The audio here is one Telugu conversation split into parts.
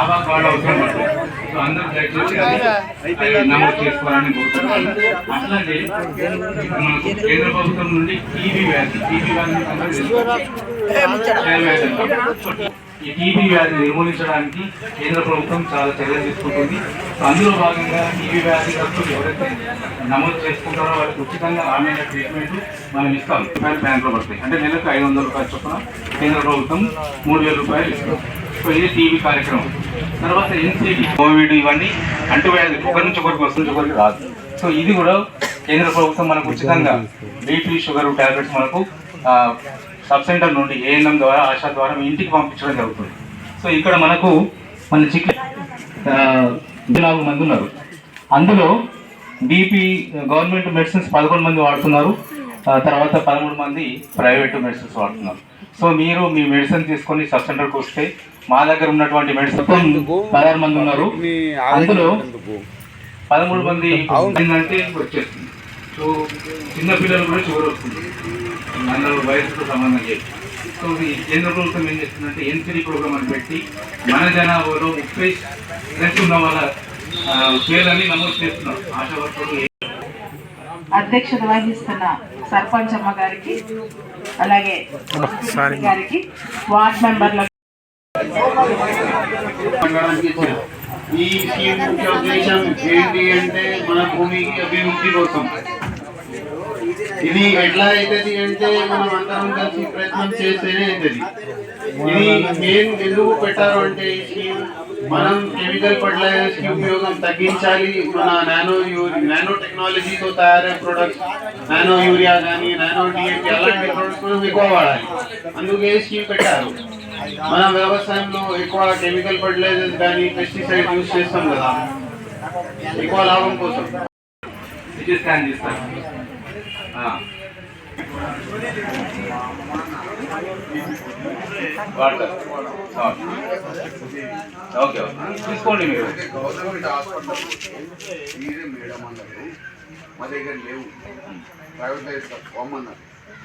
ఆభా కార్డు అవసరం పడుతుంది సో అందరూ దయచేసి అది నమోదు చేసుకోవాలని కోరుతున్నాను అట్లాగే మనకు కేంద్ర ప్రభుత్వం నుండి టీబీ వ్యాధి టీబీ వ్యాధి వ్యాధి. ఈ టీబీ వ్యాధి నిర్మూలించడానికి కేంద్ర ప్రభుత్వం చాలా చర్యలు తీసుకుంటుంది. అందులో భాగంగా టీబీ వ్యాధిగ్రస్తులు ఎవరైతే నమోదు చేసుకుంటారో వాళ్ళకి ఉచితంగా ఆన్లైన్ ట్రీట్మెంట్ మనం ఇస్తాం. రూపాయలు బ్యాంకులో పడతాయి. అంటే నెలకు ఐదు వందల రూపాయలు చొప్పున కేంద్ర ప్రభుత్వం మూడు వేల రూపాయలు ఇస్తుంది. సో ఇది టీవీ కార్యక్రమం. తర్వాత ఎన్సీటీ. కోవిడ్ ఇవన్నీ అంటువ్యాధి ఒకరి నుంచి ఒకరికి వస్తుంది ఒకరికి రాదు. సో ఇది కూడా కేంద్ర ప్రభుత్వం మనకు ఉచితంగా బీపీ షుగర్ టాబ్లెట్స్ మనకు సబ్ సెంటర్ నుండి ఏఎన్ఎం ద్వారా ఆశా ద్వారా మీ ఇంటికి పంపించడం జరుగుతుంది. సో ఇక్కడ మనకు మన చికెన్ నాలుగు మంది ఉన్నారు. అందులో బీపీ గవర్నమెంట్ మెడిసిన్స్ పదకొండు మంది వాడుతున్నారు. తర్వాత పదమూడు మంది ప్రైవేట్ మెడిసిన్స్ వాడుతున్నారు. సో మీరు మీ మెడిసిన్ తీసుకొని సబ్ సెంటర్కి వస్తే మా దగ్గర ఉన్నటువంటి మెడిసిన్ పదహారు మంది ఉన్నారు. అందులో పదమూడు మంది ఏంటంటే వచ్చేస్తుంది. సో చిన్న పిల్లలు కూడా షుగర్ వస్తుంది. అందరూ వయసుతో సంబంధం లేదు సో ఈ కేంద్ర ప్రభుత్వం ఏం చేస్తుందంటే ఎన్సిడి ప్రోగ్రామ్ అని పెట్టి మన జనాభాలో ముప్పై ప్లస్ ఉన్న వాళ్ళ పేర్లని నమోదు చేస్తున్నాం ఆశా వర్కర్లు అధ్యక్షత వహిస్తున్న సర్పంచ్ అమ్మ గారికి అలాగే గారికి వార్డ్ మెంబర్లకు తెలంగాణకి ఇచ్చారు. ఈ స్కీమ్ ముఖ్య ఉద్దేశం ఏంటి అంటే మన భూమికి అభివృద్ధి కోసం. ఇది ఎట్లా అవుతుంది అంటే మనం అందరం కలిసి ప్రయత్నం చేస్తేనే అవుతుంది. ఇది మెయిన్ ఎందుకు పెట్టారు అంటే ఈ స్కీమ్ మనం కెమికల్ ఫర్టిలైజర్స్ కి ఉపయోగం తగ్గించాలి మన నానో నానో టెక్నాలజీతో తయారయ్యే ప్రొడక్ట్స్ నానో యూరియా కానీ నానో డిఎంపి అలాంటి ప్రొడక్ట్స్ మనం ఎక్కువ వాడాలి అందుకే ఈ స్కీమ్ పెట్టారు మన వ్యవసాయంలో ఎక్కువ కెమికల్ ఫర్టిలైజర్స్ కానీ పెస్టిసైడ్ యూజ్ చేస్తాం కదా ఎక్కువ లాభం కోసం సిటీ స్కాన్ చేస్తారు ఆ. వాడతారు. Okay okay. తీసుకోండి మీరు. గవర్నమెంట్ హాస్పిటల్ మీరే మేడం అన్నారు. మా దగ్గర లేవు. ప్రైవేటైజ్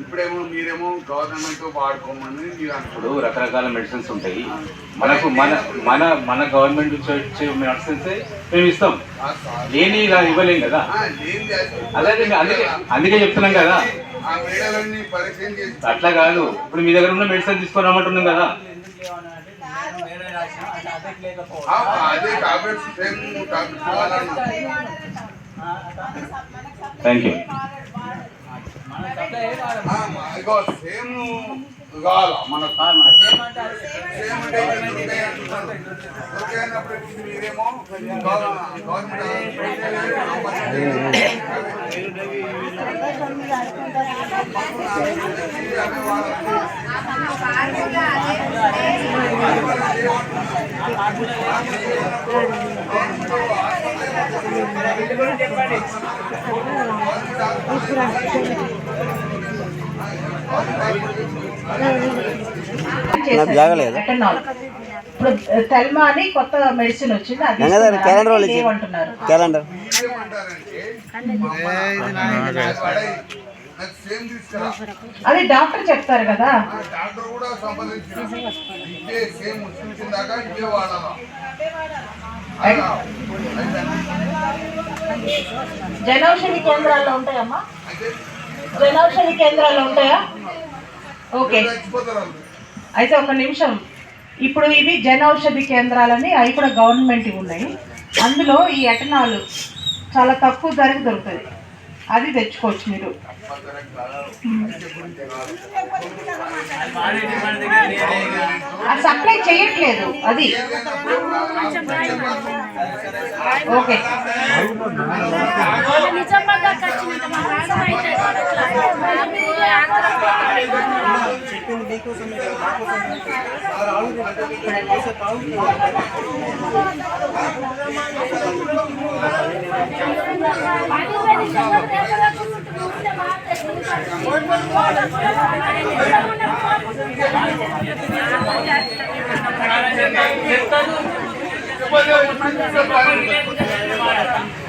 ఇప్పుడేమో మీరేమో గవర్నమెంట్ వాడుకోమని మీరు ఇప్పుడు రకరకాల మెడిసిన్స్ ఉంటాయి. మనకు మన మన మన గవర్నమెంట్ వచ్చే మెడిసిన్స్ మేము ఇస్తాం. లేని ఇలా ఇవ్వలేం కదా. మేము అందుకే అందుకే చెప్తున్నాం కదా. ఆ మేడలన్నీ పరిచయం చేసి అట్లా కాదు. ఇప్పుడు మీ దగ్గర ఉన్న మెడిసిన్ తీసుకొని రమ్మంటున్నాం కదా అదే టాబ్లెట్స్ సేమ్ థ్యాంక్ యూ ఆ, ఇగో సేమ్ కావాలా మన సేమ్ అంటే ఓకే మీరేమో గవర్నమెంట్ ఇప్పుడు తెల్మా అని కొత్త మెడిసిన్ వచ్చింది అది. క్యాలెండర్. లేవంటున్నారు క్యాలెండర్ అది డాక్టర్ చెప్తారు కదా డాక్టర్ కూడా సేమ్. జనౌషధి కేంద్రాల్లో ఉంటాయమ్మా జనౌషధి కేంద్రాల్లో ఉంటాయా ఓకే. అయితే ఒక నిమిషం. ఇప్పుడు ఇవి జనౌషధి కేంద్రాలని అవి కూడా గవర్నమెంట్ ఉన్నాయి. అందులో ఈ ఎటనాలు చాలా తక్కువ ధరకు దొరుకుతుంది అది తెచ్చుకోవచ్చు మీరు. సప్లై చేయట్లేదు అది. ఓకే. నిజంగా ఖర్చుంటే మా రాష్ట్రం అయితే చెప్పండి. మీడియా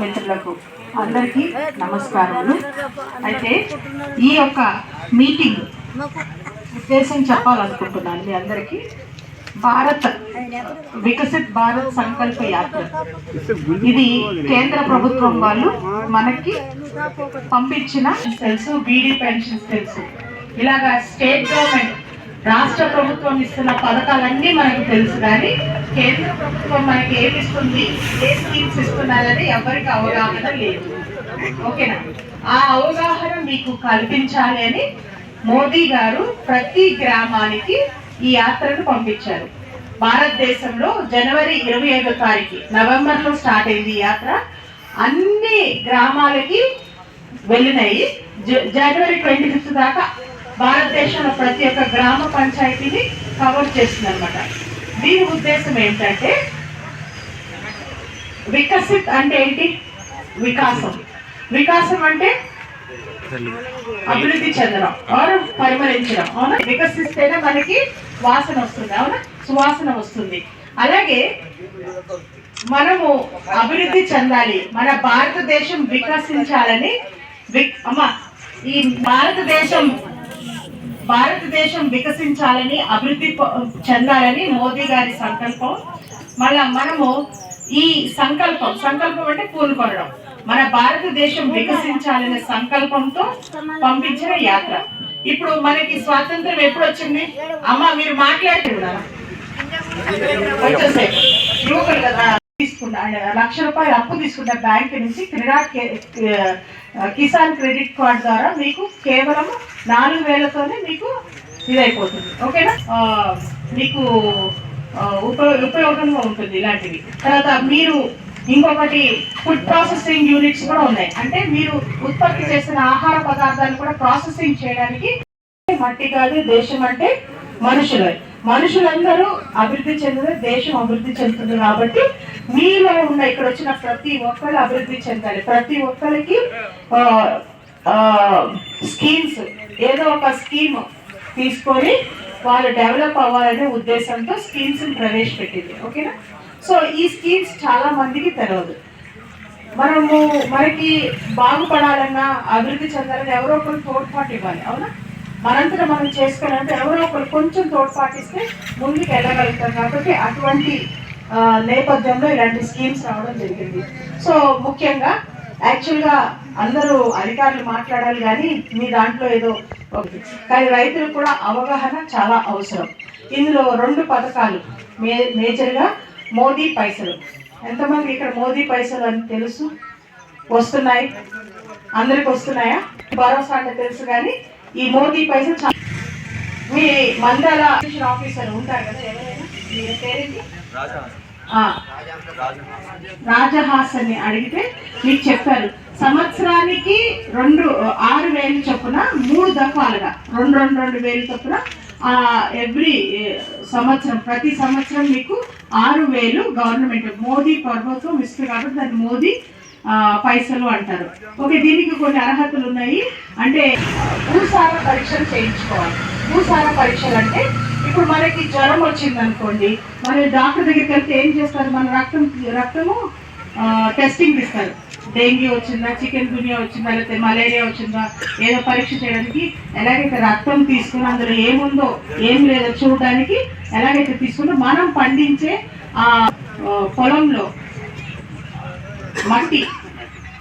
మిత్రులకు అందరికీ నమస్కారములు. అయితే ఈ యొక్క మీటింగ్ ఉద్దేశం చెప్పాలనుకుంటున్నాను మీ అందరికీ. భారత్ వికసిత్ భారత్ సంకల్ప యాత్ర. ఇది కేంద్ర ప్రభుత్వం వాళ్ళు మనకి పంపించిన తెలుసు బీడీ పెన్షన్స్ తెలుసు. ఇలాగా స్టేట్ గవర్నమెంట్ రాష్ట్ర ప్రభుత్వం ఇస్తున్న పథకాలన్నీ మనకు తెలుసు. కానీ కేంద్ర ప్రభుత్వం మనకి ఏమి ఇస్తుంది? ఏ స్కీమ్స్ ఇస్తున్నారని ఎవరికి అవగాహన లేదు. ఓకేనా? ఆ అవగాహన మీకు కల్పించాలి అని మోదీ గారు ప్రతి గ్రామానికి ఈ యాత్రను పంపించారు. భారతదేశంలో జనవరి ఇరవై ఐదో తారీఖు నవంబర్లో స్టార్ట్ అయింది ఈ యాత్ర. అన్ని గ్రామాలకి వెళ్ళినాయి. జ- జనవరి ట్వంటీ ఫిఫ్త్ దాకా భారతదేశంలో ప్రతి ఒక్క గ్రామ పంచాయతీని కవర్ చేస్తుంది అనమాట దీని ఉద్దేశం ఏంటంటే వికసిత్ అంటే ఏంటి? వికాసం. వికాసం అంటే అభివృద్ధి చెందడం ఆరు పరిమళించడం అవునా? వికసిస్తేనే మనకి వాసన వస్తుంది అవునా? సువాసన వస్తుంది. అలాగే మనము అభివృద్ధి చెందాలి మన భారతదేశం వికసించాలని అమ్మా ఈ భారతదేశం భారతదేశం వికసించాలని అభివృద్ధి చెందాలని మోదీ గారి సంకల్పం. మళ్ళా మనము ఈ సంకల్పం సంకల్పం అంటే పూనుకొనడం. మన భారతదేశం వికసించాలనే సంకల్పంతో పంపించిన యాత్ర. ఇప్పుడు మనకి స్వాతంత్రం ఎప్పుడు వచ్చింది అమ్మ మీరు మాట్లాడుతున్నారా యువకులు కదా లక్ష రూపాయలు అప్పు తీసుకున్న బ్యాంక్ నుంచి క్రీడా కిసాన్ క్రెడిట్ కార్డ్ ద్వారా మీకు కేవలం నాలుగు వేలతోనే మీకు ఇదైపోతుంది. ఓకేనా? మీకు ఉప- ఉపయోగంగా ఉంటుంది ఇలాంటివి. తర్వాత మీరు ఇంకొకటి ఫుడ్ ప్రాసెసింగ్ యూనిట్స్ కూడా ఉన్నాయి. అంటే మీరు ఉత్పత్తి చేసిన ఆహార పదార్థాలు కూడా ప్రాసెసింగ్ చేయడానికి మట్టి కాదు దేశం అంటే మనుషులే. మనుషులందరూ అభివృద్ధి చెందితే దేశం అభివృద్ధి చెందుతుంది కాబట్టి మీలో ఉన్న ఇక్కడ వచ్చిన ప్రతి ఒక్కరు అభివృద్ధి చెందాలి. ప్రతి ఒక్కరికి స్కీమ్స్ ఏదో ఒక స్కీమ్ తీసుకొని వాళ్ళు డెవలప్ అవ్వాలనే ఉద్దేశంతో స్కీమ్స్ ప్రవేశపెట్టింది. ఓకేనా? సో ఈ స్కీమ్స్ చాలా మందికి తెలియదు మనము మనకి బాగుపడాలన్నా అభివృద్ధి చెందాలన్నా ఎవరో ఒకరు తోడ్పాటు ఇవ్వాలి అవునా? మనంతటా మనం చేసుకోవాలంటే ఎవరో ఒకరు కొంచెం తోడ్పాటిస్తే ముందుకు వెళ్ళగలుగుతాం కాబట్టి అటువంటి నేపథ్యంలో ఇలాంటి స్కీమ్స్ రావడం జరిగింది. సో ముఖ్యంగా యాక్చువల్గా అందరూ అధికారులు మాట్లాడాలి కానీ మీ దాంట్లో ఏదో కానీ రైతులకు కూడా అవగాహన చాలా అవసరం. ఇందులో రెండు పథకాలు మే మేజర్గా మోదీ పైసలు. ఎంతమంది ఇక్కడ మోదీ పైసలు అని తెలుసు? వస్తున్నాయి? అందరికి వస్తున్నాయా? భరోసా అంటే తెలుసు కానీ ఈ మోదీ పైసలు మీ మండల ఆఫీసర్ ఉంటారు కదా ఎవరైనా? మీ పేరేంటి? ఆ, అడిగితే మీకు చెప్పారు సంవత్సరానికి రెండు ఆరు వేలు చొప్పున మూడు దఫాలుగా రెండు రెండు రెండు వేలు చొప్పున ఎవ్రీ సంవత్సరం ప్రతి సంవత్సరం మీకు ఆరు వేలు గవర్నమెంట్ మోదీ ప్రభుత్వం ఇస్తుంది కాబట్టి దాన్ని మోదీ పైసలు అంటారు. ఓకే దీనికి కొన్ని అర్హతలు ఉన్నాయి. అంటే భూసార పరీక్షలు చేయించుకోవాలి. భూసార పరీక్షలు అంటే ఇప్పుడు మనకి జ్వరం వచ్చింది అనుకోండి మరి డాక్టర్ దగ్గరికి వెళ్తే ఏం చేస్తారు? మన రక్తం రక్తము టెస్టింగ్ ఇస్తారు. డెంగ్యూ వచ్చిందా చికెన్ గునియా వచ్చిందా లేకపోతే మలేరియా వచ్చిందా ఏదో పరీక్ష చేయడానికి ఎలాగైతే రక్తం తీసుకుని అందులో ఏముందో ఏం లేదో చూడడానికి ఎలాగైతే తీసుకుంటూ మనం పండించే ఆ పొలంలో మట్టి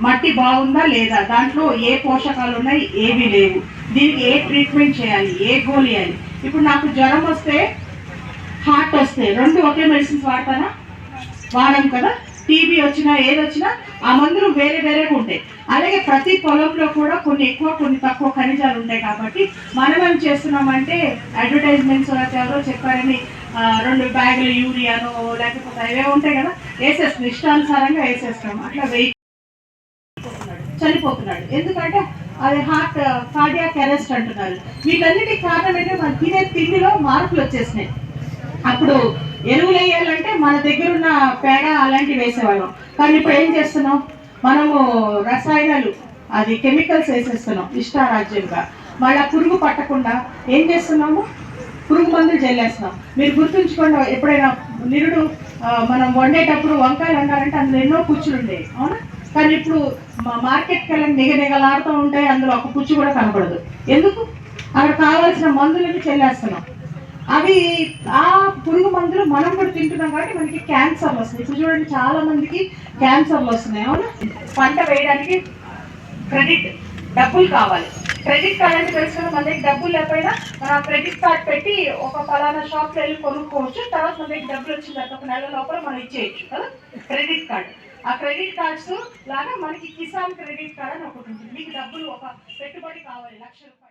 మట్టి బాగుందా లేదా దాంట్లో ఏ పోషకాలు ఉన్నాయి ఏవి లేవు. దీనికి ఏ ట్రీట్మెంట్ చేయాలి ఏ గోల్ వేయాలి. ఇప్పుడు నాకు జ్వరం వస్తే హార్ట్ వస్తే రెండు ఒకే మెడిసిన్స్ వాడతానా? వాడం కదా? టీబీ వచ్చినా ఏది వచ్చినా ఆ మందులు వేరే వేరేగా ఉంటాయి. అలాగే ప్రతి పొలంలో కూడా కొన్ని ఎక్కువ కొన్ని తక్కువ ఖనిజాలు ఉంటాయి కాబట్టి మనం ఏం చేస్తున్నామంటే అడ్వర్టైజ్మెంట్స్ ఎవరో చెప్పారని రెండు బ్యాగులు యూరియాను లేకపోతే అవే ఉంటాయి కదా వేసేస్తాం. ఇష్టానుసారంగా వేసేస్తాం. అట్లా వెయిట్ చనిపోతున్నాడు. ఎందుకంటే అది హార్ట్ కార్డియాక్ అరెస్ట్ అంటున్నారు. వీటన్నిటికి కారణం ఏంటంటే మన తినే తిండిలో మార్పులు వచ్చేసినాయి. అప్పుడు ఎరువులు వేయాలంటే మన దగ్గర ఉన్న పేడ అలాంటివి వేసేవాళ్ళం. కానీ ఇప్పుడు ఏం చేస్తున్నాం? మనము రసాయనాలు అది కెమికల్స్ వేసేస్తున్నాం ఇష్టారాజ్యంగా. మళ్ళీ పురుగు పట్టకుండా ఏం చేస్తున్నాము? పురుగు మందులు చల్లేస్తున్నాం మీరు గుర్తుంచుకోండి ఎప్పుడైనా నిరుడు మనం వండేటప్పుడు వంకాయలు వండాలంటే అందులో ఎన్నో పుచ్చులు ఉండేవి అవునా? కానీ ఇప్పుడు మా మార్కెట్కి వెళ్ళి నిగ నిగలాడుతూ ఉంటాయి అందులో ఒక పుచ్చు కూడా కనపడదు. ఎందుకు? అక్కడ కావాల్సిన మందులకి చెల్లేస్తున్నాం అవి ఆ పురుగు మందులు మనం కూడా తింటున్నాం కాబట్టి మనకి క్యాన్సర్లు వస్తుంది ఇప్పుడు చూడండి చాలా మందికి క్యాన్సర్లు వస్తున్నాయి అవునా? పంట వేయడానికి క్రెడిట్ డబ్బులు కావాలి. క్రెడిట్ కార్డ్ అంటే తెలుసు కదా మన దగ్గర డబ్బులు లేకపోయినా మనం క్రెడిట్ కార్డ్ పెట్టి ఒక ఫలానా షాప్లో వెళ్ళి కొనుక్కోవచ్చు. తర్వాత మన దగ్గర డబ్బులు వచ్చిన తర్వాత ఒక నెల లోపల మనం ఇచ్చేయచ్చు కదా క్రెడిట్ కార్డ్ ఆ క్రెడిట్ కార్డ్స్ లాగా మనకి కిసాన్ క్రెడిట్ కార్డ్ అని ఒకటి ఉంటుంది. మీకు డబ్బులు ఒక పెట్టుబడి కావాలి లక్ష రూపాయలు.